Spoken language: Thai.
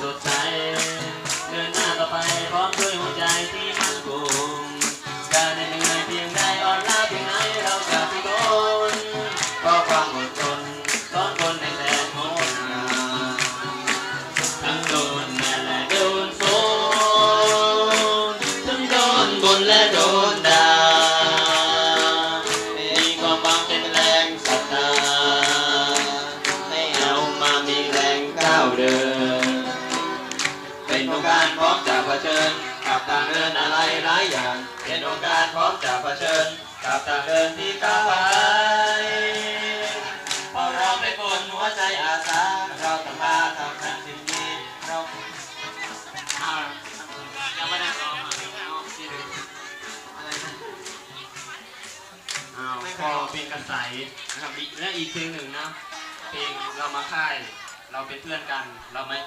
สดใสเดินหน้าต่อไปพร้อมด้วยหัวใจที่มั่นคงการเหนื่อยเพียงใดออนล้าเพียงไหนเราจะพิทนเพราะความอดทนร้อนคนในแสนโหดหาทั้งโดนและโดนโซนทั้งโดนบนและโดนด่ามีความหวังเป็นแรงศรัทธาให้เอามามีแรงก้าวเดิน กับทางเดินอะไรหลายอย่างเป็นโอกาสพร้อมจะเผชิญกับทางเดินที่ก้าวไปเพราะเราไม่ปนหัวใจอาสาเราต้องมาทำทันสิ่งนี้เราเอาไม่ได้ออะเอาทีหนึ่งอะไรนะเอาพอเพลงกระใสนะครับและอีกเพลงหนึ่งนะเพลงเรามาค่าย เราเป็นเพื่อนกันเราไม่